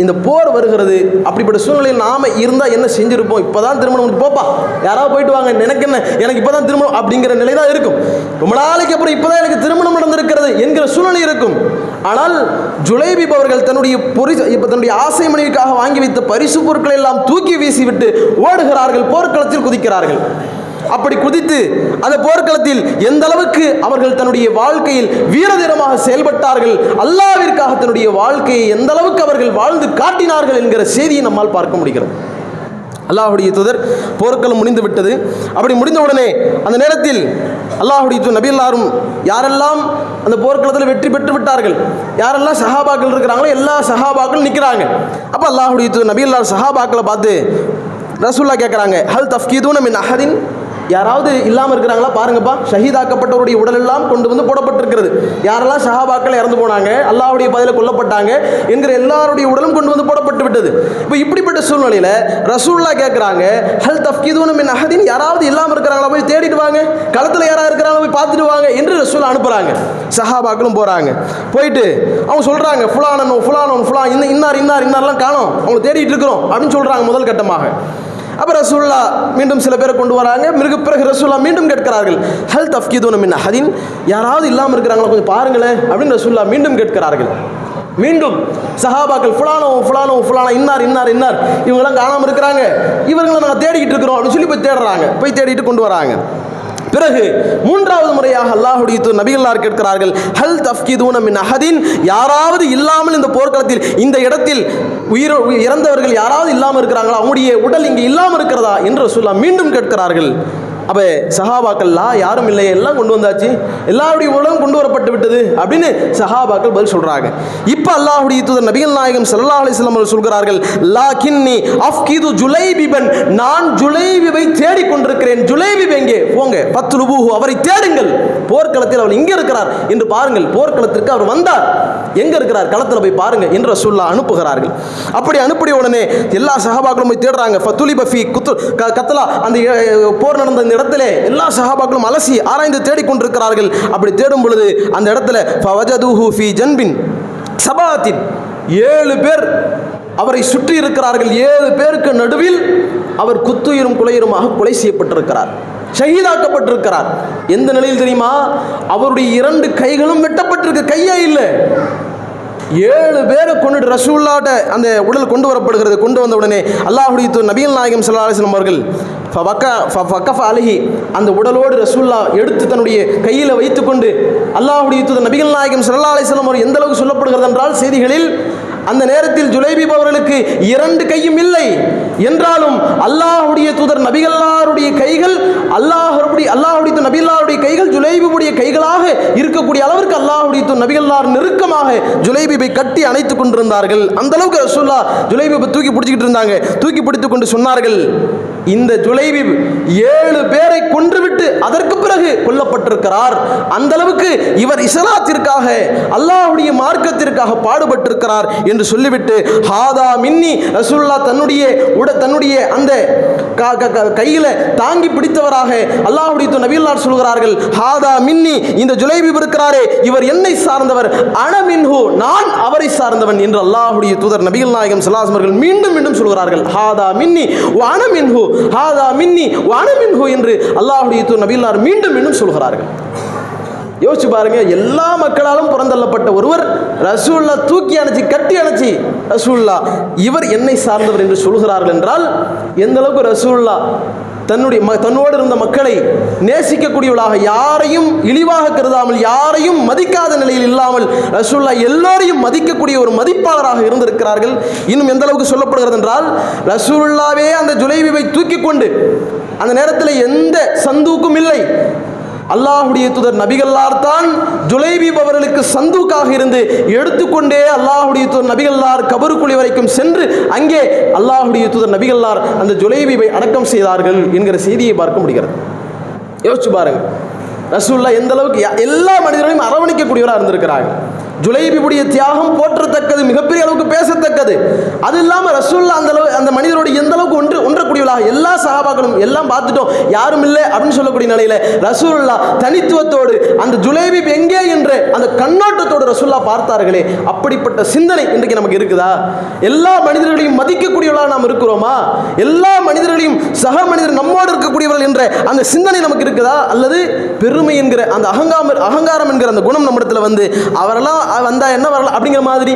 இந்த போர் வருகிறது. அப்படிப்பட்ட சூழ்நிலையில் நாம் இருந்தால் என்ன செஞ்சுருப்போம்? இப்போ தான் திருமணம் வந்து போப்பா. யாராவது போயிட்டு வாங்க. எனக்கு என்ன? எனக்கு இப்போ தான் திருமணம் அப்படிங்கிற நிலை தான் இருக்கும். ரொம்ப நாளைக்கு அப்புறம் இப்போ தான் எனக்கு திருமணம் நடந்திருக்கிறது என்கிற சூழ்நிலை இருக்கும். ஆனால் ஜுலைபிப் அவர்கள் தன்னுடைய பொரி இப்போ தன்னுடைய ஆசை மனைவிக்காக வாங்கி வைத்த பரிசு பொருட்களை எல்லாம் தூக்கி வீசிவிட்டு ஓடுகிறார்கள். போர்க்களத்தில் குதிக்கிறார்கள். அப்படி குதித்து அந்த போர்க்களத்தில் எந்த அளவுக்கு அவர்கள் தன்னுடைய வாழ்க்கையில் வீரதீரமாக செயல்பட்டார்கள் அல்லாவிற்காக தன்னுடைய வாழ்க்கையை எந்த அளவுக்கு அவர்கள் வாழ்ந்து காட்டினார்கள் என்கிற செய்தியை நம்மால் பார்க்க முடிகிறது. அல்லாஹுடைய தூதர் போர்க்களம் முடிந்து விட்டது. அப்படி முடிந்த உடனே அந்த நேரத்தில் அல்லாஹுடைய தூ நபி எல்லாரும் யாரெல்லாம் அந்த போர்க்களத்தில் வெற்றி பெற்று விட்டார்கள் யாரெல்லாம் சஹாபாக்கள் இருக்கிறாங்களோ எல்லா சஹாபாக்களும் நிற்கிறாங்க. அப்போ அல்லாஹுடைய தூ நபி எல்லாரும் சஹாபாக்களை பார்த்து ரசூல்லா கேட்குறாங்க ஹல் தஃப்கீதூன மின் அஹதின்? யாராவது இல்லாமல் இருக்கிறாங்களா பாருங்கப்பா. ஷஹீதாக்கப்பட்டவருடைய உடல் எல்லாம் கொண்டு வந்து போடப்பட்டிருக்கிறது. யாரெல்லாம் ஷஹாபாக்கள் இறந்து போனாங்க அல்லாவுடைய பதில கொல்லப்பட்டாங்க என்கிற எல்லாருடைய உடலும் கொண்டு வந்து போடப்பட்டு விட்டது. இப்போ இப்படிப்பட்ட சூழ்நிலையில் ரசூல்லா கேட்குறாங்க ஹல் தஃப்கீதூன மின் அகதின் யாராவது இல்லாமல் இருக்கிறாங்களா போய் தேடிட்டு வாங்க. களத்தில் யாராவது இருக்கிறாங்களா போய் பார்த்துட்டு வாங்க என்று ரசூல் அனுப்புகிறாங்க சஹாபாக்களும் போகிறாங்க போயிட்டு அவங்க சொல்கிறாங்க ஃபுலானன் ஃபுலானோ ஃபுலான் இந்த இன்னார் இன்னார் இன்னார்லாம் காணும். அவங்க தேடிட்டு இருக்கிறோம். அப்படின்னு சொல்கிறாங்க முதல் கட்டமாக. அப்போ ரசூல்லா மீண்டும் சில பேரை கொண்டு வராங்க. மிருக பிறகு ரசூல்லா மீண்டும் கேட்கிறார்கள். ஹல் தஃப்கீதுன மின் ஹதின்? யாராவது இல்லாமல் இருக்கிறாங்களா? கொஞ்சம் பாருங்களேன் அப்படின்னு ரசூல்லா மீண்டும் கேட்கிறார்கள். மீண்டும் சஹாபாக்கள் ஃபுலானோ ஃபுலானோ ஃபுலானா இன்னார் இன்னார் இன்னார் இவங்கெல்லாம் காணாமல் இருக்கிறாங்க. இவங்களை நாங்கள் தேடிக்கிட்டு இருக்கிறோம். அப்படின்னு சொல்லி போய் தேடுறாங்க. போய் தேடிட்டு கொண்டு வராங்க. பிறகு மூன்றாவது முறையாக அல்லாஹுடைய தூதர் நபிகளார் கேட்கிறார்கள் ஹல் தஃப்கிதூன மின் அஹதின்? யாராவது இல்லாமல் இந்த போர்க்களத்தில் இந்த இடத்தில் உயிர் இறந்தவர்கள் யாராவது இல்லாமல் இருக்கிறாங்களா? அவங்களுடைய உடல் இங்கே இல்லாமல் இருக்கிறதா? என்று சொல்லா மீண்டும் கேட்கிறார்கள். அப்போ சஹாபாக்கள்லாம் யாரும் இல்லை எல்லாம் கொண்டு வந்தாச்சு. எல்லாருடைய உலகம் கொண்டு வரப்பட்டு விட்டது. அப்படின்னு சஹாபாக்கள் பதில் சொல்கிறாங்க இப்போ அல்லாஹுடைய தூதர் நபிகள் நாயகம் சல்லா அலைஹி அவர்கள் சொல்கிறார்கள் லா கின்னி அஃப்கிது ஜுலைபிபன் நான் ஜுலைபிபை தேடிக் கொண்டிருக்கிறேன். ஜுலைபிப் எங்கே? போங்க பத்து லுபூஹு அவரை தேடுங்கள். போர்க்களத்தில் அவர் இங்கே இருக்கிறார். என்று பாருங்கள் போர்க்களத்திற்கு அவர் வந்தார். எங்க இருக்கிறார்? களத்தில் போய் பாருங்க என்று ரசூல்லா அனுப்புகிறார்கள். அப்படி அனுப்பிய உடனே எல்லா சஹாபாக்களும் போய் தேடுறாங்க. ஃபத்துலி பஃபி குத்து க- கத்தலா அந்த போர் நடந்த இடத்துல எல்லா சஹாபாக்களும் அலசி ஆராய்ந்து தேடிக்கொண்டிருக்கிறார்கள். அப்படி தேடும் பொழுது அந்த இடத்துல ஃபவஜதுஹு ஃபி ஜன்பின் சபாத்தின் ஏழு பேர் அவரை சுற்றி இருக்கிறார்கள். ஏழு பேருக்கு நடுவில் அவர் குத்துயிரும் குலையுருமாக கொலை செய்யப்பட்டிருக்கிறார். ஷஹீதாக்கப்பட்டிருக்கிறார். எந்த நிலையில் தெரியுமா? அவருடைய இரண்டு கைகளும் வெட்டப்பட்டிருக்கு. கையே இல்லை. ஏழு பேரை கொண்டு ரசூல்லாட்ட அந்த உடல் கொண்டு வரப்படுகிறது. கொண்டு வந்த உடனே அல்லாஹுடைய நபியல் நபிகள் நாயகம் ஸல்லல்லாஹு அவர்கள் அழகி ஃப- அலஹி. அந்த உடலோடு ரசூல்லா எடுத்து தன்னுடைய கையில் வைத்துக்கொண்டு அல்லாஹுடைய நபிகள் நாயகம் ஸல்லல்லாஹு அலைஹி அவர் எந்த அளவுக்கு சொல்லப்படுகிறது என்றால் செய்திகளில் அந்த நேரத்தில் ஜுலைபீப் அவர்களுக்கு இரண்டு கையும் இல்லை. என்றாலும் அல்லாஹுடைய தூதர் நபிகல்லாருடைய கைகள் அல்லாஹருடைய அல்லாஹுடைய தூதர் நபிகல்லாருடைய கைகள் ஜுலைபிபுடைய கைகளாக இருக்கக்கூடிய அளவிற்கு அல்லாஹுடைய தூதர் நபிகல்லார் நெருக்கமாக ஜுலைபீபை கட்டி அணைத்து கொண்டிருந்தார்கள். அந்த அளவுக்கு ரசூல்லா ஜுலைபீபை தூக்கி பிடிச்சிக்கிட்டு இருந்தாங்க. தூக்கி பிடித்து கொண்டு சொன்னார்கள். இந்த ஜுலைவி ஏழு பேரை கொன்றுவிட்டு அதற்கு பிறகு கொல்லப்பட்டிருக்கிறார். அந்த அளவுக்கு இவர் இஸ்லாத்திற்காக அல்லாஹுடைய மார்க்கத்திற்காக பாடுபட்டிருக்கிறார் என்று சொல்லிவிட்டு ஹாதா மின்னி ரசூல்லா தன்னுடைய உட தன்னுடைய அந்த க- க- க- கையில தாங்கி பிடித்தவராக அல்லாஹுடைய தூதர் சொல்கிறார்கள் ஹாதா மின்னி இந்த ஜுலைபிப் இருக்கிறாரே இவர் என்னை சார்ந்தவர் அனமின்ஹு நான் அவரை சார்ந்தவன் என்று அல்லாஹுடைய தூதர் நபிகள் நாயகம் ஸல்லல்லாஹு மீண்டும் மீண்டும் சொல்கிறார்கள் ஹாதா மின்னி அனமின்ஹு ஹாதா மின்னி வானமின்ஹு என்று அல்லாஹுடைய தூதர் மீண்டும் மீண்டும் சொல்கிறார்கள். யோசிச்சு பாருங்க எல்லா மக்களாலும் புறந்தள்ளப்பட்ட ஒருவர் ரசூல்லா தூக்கி அணைச்சி கட்டி அணைச்சி ரசூல்லா இவர் என்னை சார்ந்தவர் என்று சொல்கிறார்கள் என்றால் எந்த அளவுக்கு ரசூல்லா தன்னுடைய ம தன்னோடு இருந்த மக்களை நேசிக்கக்கூடியவளாக யாரையும் இழிவாக கருதாமல் யாரையும் மதிக்காத நிலையில் இல்லாமல் ரசூல்லா எல்லோரையும் மதிக்கக்கூடிய ஒரு மதிப்பாளராக இருந்திருக்கிறார்கள். இன்னும் எந்த அளவுக்கு சொல்லப்படுகிறது என்றால் ரசூல்லாவே அந்த ஜுலைபிவை தூக்கி கொண்டு அந்த நேரத்தில் எந்த சந்தூக்கும் இல்லை. அல்லாஹுடைய தூதர் நபிகல்லார் தான் ஜுலைபீப் அவர்களுக்கு சந்தூக்காக இருந்து எடுத்துக்கொண்டே அல்லாஹுடைய தூதர் நபிகல்லார் கபருக்குழி வரைக்கும் சென்று அங்கே அல்லாஹுடைய தூதர் நபிகல்லார் அந்த ஜுலைபீபை அடக்கம் செய்தார்கள் என்கிற செய்தியை பார்க்க முடிகிறது. யோசிச்சு பாருங்க. ரசூல்லா எந்த அளவுக்கு எல்லா மனிதர்களையும் அரவணைக்கக்கூடியவராக இருந்திருக்கிறாங்க ஜுலைபிபுடைய தியாகம் போற்றத்தக்கது மிகப்பெரிய அளவுக்கு பேசத்தக்கது. அது இல்லாமல் ரசூல்லா அந்த அளவு அந்த மனிதரோடு எந்த அளவுக்கு ஒன்று ஒன்றக்கூடியவளாக எல்லா சகாபாக்களும் எல்லாம் பார்த்துட்டோம் யாரும் இல்லை அப்படின்னு சொல்லக்கூடிய நிலையில ரசூல்லா தனித்துவத்தோடு அந்த ஜுலைபிப் எங்கே என்ற அந்த கண்ணோட்டத்தோடு ரசூல்லா பார்த்தார்களே அப்படிப்பட்ட சிந்தனை இன்றைக்கு நமக்கு இருக்குதா? எல்லா மனிதர்களையும் மதிக்கக்கூடியவர்களாக நாம் இருக்கிறோமா? எல்லா மனிதர்களையும் சக மனிதர் நம்மோடு இருக்கக்கூடியவர்கள் என்ற அந்த சிந்தனை நமக்கு இருக்குதா? அல்லது பெருமை என்கிற அந்த அகங்காம அகங்காரம் என்கிற அந்த குணம் நம்மிடத்தில் வந்து அவரெல்லாம் வந்தால் என்ன வரலாம் அப்படிங்கிற மாதிரி.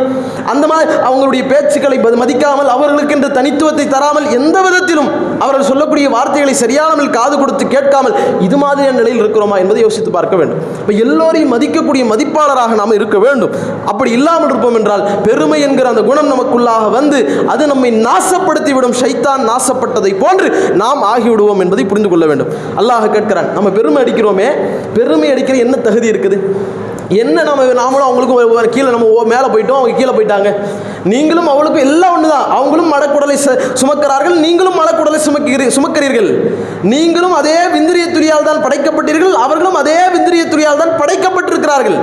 அந்த மாதிரி அவங்களுடைய பேச்சுக்களை மதிக்காமல் அவர்களுக்கென்று தனித்துவத்தை தராமல் எந்த விதத்திலும் அவர்கள் சொல்லக்கூடிய வார்த்தைகளை சரியாமல் காது கொடுத்து கேட்காமல் இது மாதிரியான நிலையில் இருக்கிறோமா என்பதை யோசித்து பார்க்க வேண்டும். இப்போ எல்லோரையும் மதிக்கக்கூடிய மதிப்பாளராக நாம் இருக்க வேண்டும். அப்படி இல்லாமல் இருப்போம் என்றால் பெருமை என்கிற அந்த குணம் நமக்குள்ளாக வந்து அது நம்மை நாசப்படுத்திவிடும். ஷைத்தான் நாசப்பட்டதை போன்று நாம் ஆகிவிடுவோம் என்பதை புரிந்து கொள்ள வேண்டும். அல்லாஹ் கேட்கிறான் நம்ம பெருமை அடிக்கிறோமே பெருமை அடிக்கிற என்ன தகுதி இருக்குது? என்ன நம்ம நாமளும் அவங்களுக்கும் கீழே நம்ம மேலே போயிட்டோம் அவங்க கீழே போயிட்டாங்க. நீங்களும் அவளுக்கும் எல்லாம் ஒன்று தான் அவங்களும் மடக்குடலை சுமக்கிறார்கள். நீங்களும் மடக்குடலை சுமக்கிறீ சுமக்கிறீர்கள். நீங்களும் அதே விந்திரிய துரியால் தான் படைக்கப்பட்டீர்கள். அவர்களும் அதே விந்திரிய துரியால் தான் படைக்கப்பட்டிருக்கிறார்கள்.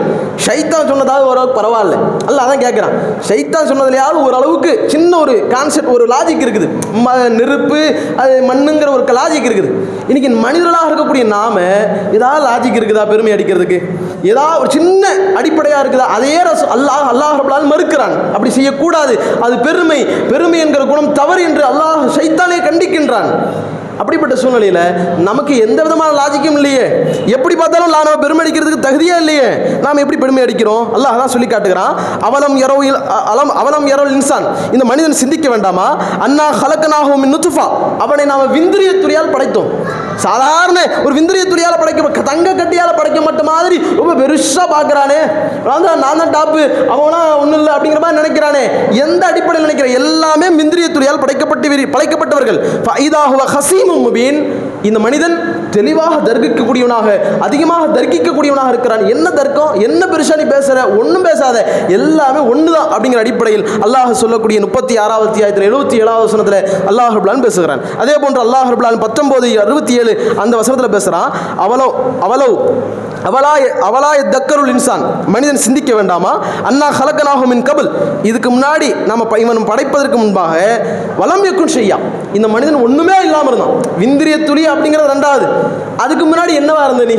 ஷைத்தான் சொன்னதாவது ஓரளவுக்கு பரவாயில்ல. அல்ல அதான் கேட்குறான் ஷைத்தான் சொன்னதுலையாவது ஓரளவுக்கு சின்ன ஒரு கான்செப்ட் ஒரு லாஜிக் இருக்குது. ம நெருப்பு அது மண்ணுங்கிற ஒரு லாஜிக் இருக்குது. இன்றைக்கி மனிதர்களாக இருக்கக்கூடிய நாம ஏதாவது லாஜிக் இருக்குதா பெருமை அடிக்கிறதுக்கு? ஏதாவது ஒரு சின்ன அடிப்படையாக இருக்குதா? அதே ரசம் அல்லாஹ் அல்லாஹ் மறுக்கிறான். அப்படி செய்யக்கூடாது கூடாது. அது பெருமை பெருமை என்கிற குணம் தவறு என்று அல்லாஹ் ஷைத்தானே கண்டிக்கின்றான். அப்படிப்பட்ட சூழ்நிலையில் நமக்கு எந்த விதமான லாஜிக்கும் இல்லையே. எப்படி பார்த்தாலும் நான் பெருமை அடிக்கிறதுக்கு தகுதியாக இல்லையே. நாம் எப்படி பெருமை அடிக்கிறோம்? அல்லாஹ் தான் சொல்லி காட்டுகிறான். அவலம் இரவு அலம் அவலம் இரவு இன்சான். இந்த மனிதன் சிந்திக்க வேண்டாமா? அண்ணா ஹலக்கனாகவும் நுத்துஃபா. அவனை நாம் விந்திரிய துறையால் படைத்தோம். சாதாரண ஒரு விந்திரிய துணியால் படைக்க தங்க கட்டியால் படைக்க மட்டும் மாதிரி ரொம்ப பெருசாக பார்க்குறானே நான் தான் நான் தான் டாப்பு அவனா ஒன்றும் இல்லை அப்படிங்கிற மாதிரி நினைக்கிறானே. எந்த அடிப்படையில் நினைக்கிற எல்லாமே விந்திரிய துளியால் படைக்கப்பட்டு படைக்கப்பட்டவர்கள். ஃபைதாஹுவ ஹசீமும் முபீன். இந்த மனிதன் தெளிவாக தர்க்கிக்கக்கூடியவனாக அதிகமாக தர்க்கிக்கக்கூடியவனாக இருக்கிறான். என்ன தர்க்கம்? என்ன பெருசா நீ பேசுகிற ஒன்றும் பேசாத. எல்லாமே ஒன்று தான் அப்படிங்கிற அடிப்படையில் அல்லாஹ் சொல்லக்கூடிய முப்பத்தி ஆறாவது ஆயிரத்தில் எழுபத்தி ஏழாவது வசனத்தில் அல்லாஹ் ரபுல்லான் பேசுகிறான். அதே போன்று அல்லாஹ் ரபுல்லான் பத்தொன்பது அறுபத்தி ஏழு அந்த வசனத்தில் பேசுகிறான் அவளோ அவளோ அவலா அவலாய தக்கருள் இன்சான். மனிதன் சிந்திக்க வேண்டாமா? அண்ணா ஹலக்கனாகும் இன் கபல். இதுக்கு முன்னாடி நம்ம ப- இவன் படைப்பதற்கு முன்பாக வலம் இயக்கும் செய்யா இந்த மனிதன் ஒண்ணுமே இல்லாமல் இருந்தான். விந்திரிய துளி அப்படிங்கிறது ரெண்டாவது. அதுக்கு முன்னாடி என்னவா இருந்த நீ?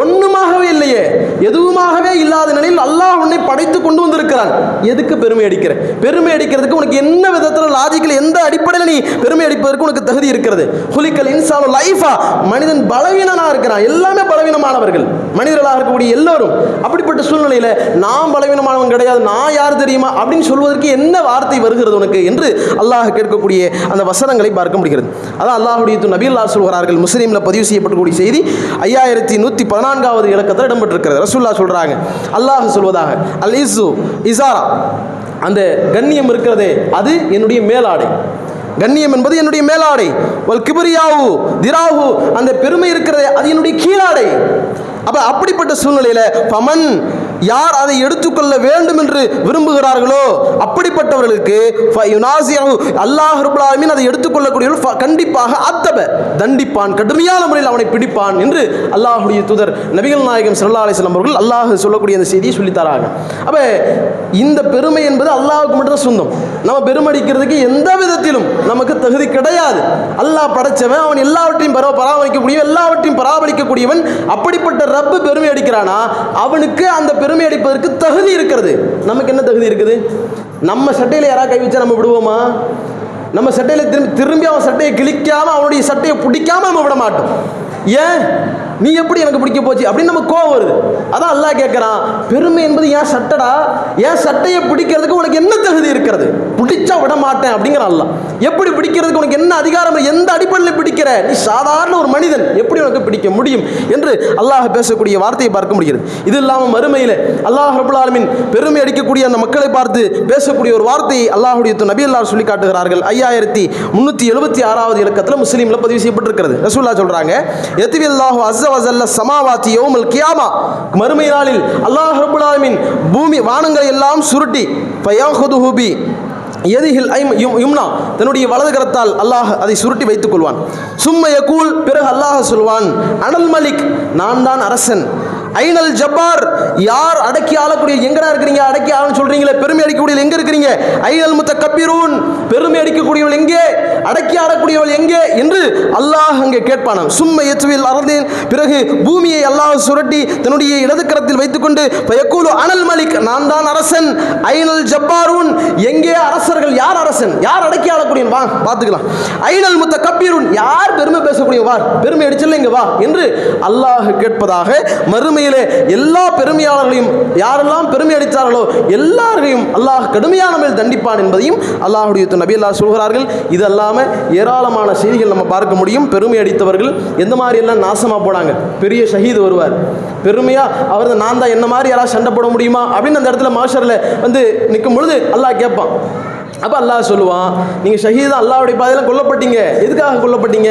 ஒண்ணுமாகவே இல்லையே. எதுவுமாகவே இல்லாத நிலையில் அல்லாஹ் உன்னை படைத்து கொண்டு வந்திருக்கிறான். எதுக்கு பெருமை அடிக்கிற? பெருமை அடிக்கிறதுக்கு உனக்கு என்ன விதத்தில் லாஜிக்கல் எந்த அடிப்படையில் நீ பெருமை அடிப்பதற்கு உனக்கு தகுதி இருக்கிறது? ஹுலிக்கல் இன்சானு லைஃபா? மனிதன் பலவீனனாக இருக்கிறான். எல்லாமே பலவீனமானவர்கள். மனிதர்களாக இருக்கக்கூடிய எல்லோரும். அப்படிப்பட்ட சூழ்நிலையில் நான் பலவீனமானவன் கிடையாது. நான் யார் தெரியுமா? அப்படின்னு சொல்வதற்கு என்ன வார்த்தை வருகிறது உனக்கு என்று அல்லாஹ் கேட்கக்கூடிய அந்த வசனங்களை பார்க்க முடிகிறது. அதான் அல்லாஹுடைய நபி அல்லாஹ் சொல்கிறார்கள். முஸ்லீமில் பதிவு செய்யப்படக்கூடிய செய்தி ஐயாயிரத்தி நூற்றி பதினான்காவது இலக்கத்தில் இடம்பெற்றிருக்கிறது. ரசூல்லா சொல்கிறாங்க அல்லாஹ் சொல்வதாக அல் இசு இசாரா அந்த கண்ணியம் இருக்கிறதே அது என்னுடைய மேலாடை. கண்ணியம் என்பது என்னுடைய மேலாடை. வல் கிபரியாவு திராவு அந்த பெருமை இருக்கிறதே அது என்னுடைய கீழாடை. அப்ப அப்படிப்பட்ட சூழ்நிலையில பமன் யார் அதை எடுத்துக்கொள்ள வேண்டும் என்று விரும்புகிறார்களோ அப்படிப்பட்டவர்களுக்கு அல்லாஹ் ரப்பல் அதை எடுத்துக்கொள்ளக்கூடிய கண்டிப்பாக அத்தப தண்டிப்பான் கடுமையான முறையில் அவனை பிடிப்பான் என்று அல்லாஹுடைய தூதர் நபிகள் நாயகம் ஸல்லல்லாஹு அவர்கள் அல்லாஹ் சொல்லக்கூடிய அந்த செய்தியை சொல்லித்தராங்க. அப்ப இந்த பெருமை என்பது அல்லாஹுக்கு மட்டும்தான் சொந்தம். நம்ம பெருமடிக்கிறதுக்கு எந்த விதத்திலும் நமக்கு தகுதி கிடையாது. அல்லாஹ் படைச்சவன் அவன் எல்லாவற்றையும் பரவ பராமரிக்கக்கூடியவன் எல்லாவற்றையும் பராமரிக்கக்கூடியவன் அப்படிப்பட்ட ரப்பு பெருமை அடிக்கிறானா? அவனுக்கு அந்த பெருமை அடிப்பதற்கு தகுதி இருக்கிறது. நமக்கு என்ன தகுதி இருக்குது? நம்ம சட்டையில் யாராவது கை வச்சா நம்ம விடுவோமா? நம்ம சட்டையில் திரும்பி திரும்பி அவன் சட்டையை கிழிக்காமல் அவனுடைய சட்டையை பிடிக்காம நம்ம விட மாட்டோம். ஏன்? நீ எப்படி எனக்கு பிடிக்க போச்சு? அப்படின்னு நம்ம கோவம் வருது. அதான் அல்லாஹ் கேட்குறான் பெருமை என்பது ஏன் சட்டடா? ஏன் சட்டையை பிடிக்கிறதுக்கு உனக்கு என்ன தகுதி இருக்கிறது? பிடிச்சா விட மாட்டேன் அப்படிங்கிற அல்லாஹ். எப்படி பிடிக்கிறதுக்கு உனக்கு என்ன அதிகாரம்? எந்த அடிப்படையில் பிடிக்கிற? நீ சாதாரண ஒரு மனிதன். எப்படி உனக்கு பிடிக்க முடியும்? என்று அல்லாஹ் பேசக்கூடிய வார்த்தையை பார்க்க முடிகிறது. இது இல்லாமல் மறுமையில் அல்லாஹ் ரபுல்லாலுமின் பெருமை அடிக்கக்கூடிய அந்த மக்களை பார்த்து பேசக்கூடிய ஒரு வார்த்தையை அல்லாஹுடைய நபி அல்லா சொல்லி காட்டுகிறார்கள். ஐயாயிரத்தி முன்னூற்றி எழுபத்தி ஆறாவது இலக்கத்தில் முஸ்லீமில் பதிவு செய்யப்பட்டிருக்கிறது. ரசூல்லா சொல்கிறாங்க எத்திவி அல்லாஹு அஸ்ஸ வசல்ல சமாவாத்தி யோமல் கியாமா. மறுமை நாளில் அல்லாஹ் ரபுல் பூமி வானங்களை எல்லாம் சுருட்டி பயாஹுதுஹூபி எதிஹில் ஐம் யும் யும்னா தன்னுடைய வலது கரத்தால் அல்லாஹ் அதை சுருட்டி வைத்துக் கொள்வான். சும்மைய கூல் பிறகு அல்லாஹ் சொல்வான் அனல் மலிக் நான் தான் அரசன். ஐநல் ஜப்பார் யார் அடக்கி ஆளக்கூடிய எங்கடா இருக்கிறீங்க? அடக்கி ஆள சொல்றீங்களே பெருமை அடிக்கக்கூடிய எங்க இருக்கிறீங்க? ஐனல் முத்த கப்பீரூன் பெருமை அடிக்கக்கூடியவள் எங்கே? அடக்கி ஆடக்கூடியவள் எங்கே? என்று அல்லாஹ் அங்கே கேட்பானாம். சும்மை எத்துவில் அறந்தேன் பிறகு பூமியை அல்லாஹ் சுரட்டி தன்னுடைய இடது கரத்தில் வைத்துக்கொண்டு பயக்கூலு அனல் மலிக் நான் தான் அரசன் ஐநல் ஜப்பாரூன். எங்கே அரசர்கள்? யார் அரசன்? யார் அடக்கி ஆளக்கூடியவன் வா பார்த்துக்கலாம். ஐநல் முத்த கப்பீரூன் யார் பெருமை பேசக்கூடிய? வா பெருமை அடிச்சல இங்க வா என்று அல்லாஹ் கேட்பதாக மறுமையிலே எல்லா பெருமையாளர்களையும் யாரெல்லாம் பெருமை அடித்தார்களோ எல்லாரையும் அல்லாஹ் கடுமையான மேல் தண்டிப்பான் என்பதையும் அல்லாஹுடைய நபி அல்லா சொல்கிறார்கள். இது அல்லாமல் ஏராளமான செய்திகள் நம்ம பார்க்க முடியும். பெருமை அடித்தவர்கள் எந்த மாதிரி எல்லாம் நாசமா போனாங்க. பெரிய ஷஹீத் வருவார். பெருமையா அவர் நான் தான் என்ன மாதிரி யாராவது சண்டை போட முடியுமா? அப்படின்னு அந்த இடத்துல மாஷரில் வந்து நிற்கும் பொழுது அல்லாஹ் கேட்பான். அப்போ அல்லாஹ் சொல்லுவான் நீங்கள் ஷஹீதா அல்லாவுடைய பாதையில் கொல்லப்பட்டீங்க. எதுக்காக கொல்லப்பட்டீங்க?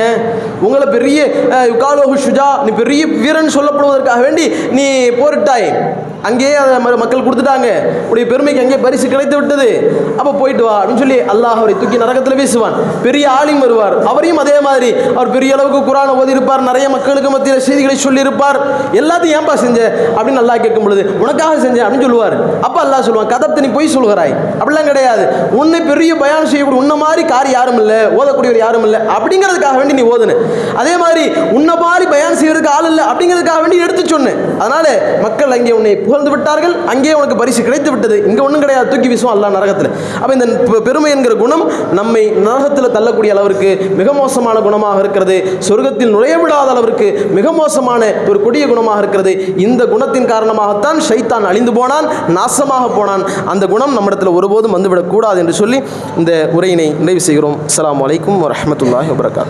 உங்களை பெரிய யுகாலோஹு ஷுஜா நீ பெரிய வீரன் சொல்லப்படுவதற்காக வேண்டி நீ போரிட்டாய். அங்கேயே அதை ம- மக்கள் கொடுத்துட்டாங்க. உடைய பெருமைக்கு அங்கேயே பரிசு கிடைத்து விட்டது. அப்போ போயிட்டு வா அப்படின்னு சொல்லி அல்லாஹ் அவரை தூக்கி நரகத்தில் வீசுவான். பெரிய ஆளும் வருவார். அவரையும் அதே மாதிரி அவர் பெரிய அளவுக்கு குரான் ஓதி இருப்பார் நிறைய மக்களுக்கு மத்தியில் செய்திகளை சொல்லியிருப்பார். எல்லாத்தையும் ஏன்பா செஞ்ச? அப்படின்னு அல்லாஹ் கேட்கும் பொழுது உனக்காக செஞ்சேன் அப்படின்னு சொல்லுவார். அப்போ அல்லாஹ் சொல்லுவான் கதத்தை நீ போய் சொல்கிறாய். அப்படிலாம் கிடையாது. உன்னை பெரிய பயான் செய்யக்கூடிய உன்ன மாதிரி கார் யாரும் இல்லை ஓதக்கூடியவர் யாரும் இல்லை அப்படிங்கிறதுக்காக வேண்டி நீ ஓதுன. அதே மாதிரி உன்னை மாதிரி பயான் செய்யறதுக்கு ஆள் இல்லை அப்படிங்கிறதுக்காக வேண்டி எடுத்து சொன்னேன் அதனால மக்கள் அங்கே உன்னை புகழ்ந்து விட்டார்கள் அங்கே உனக்கு பரிசு கிடைத்து விட்டது. இங்கே ஒன்றும் கிடையாது தூக்கி வீசுவோம் அல்ல நரகத்தில். அப்போ இந்த பெருமை என்கிற குணம் நம்மை நரகத்தில் தள்ளக்கூடிய அளவிற்கு மிக மோசமான குணமாக இருக்கிறது. சொர்க்கத்தில் நுழைய விடாத அளவிற்கு மிக மோசமான ஒரு கொடிய குணமாக இருக்கிறது. இந்த குணத்தின் காரணமாகத்தான் ஷைத்தான் அழிந்து போனான் நாசமாக போனான். அந்த குணம் நம்மிடத்தில் ஒருபோதும் வந்துவிடக்கூடாது என்று சொல்லி இந்த உரையினை நிறைவு செய்கிறோம். அஸ்ஸலாமு வலைக்கம் வரமத்துல்லாஹ் வபரகாத்துஹு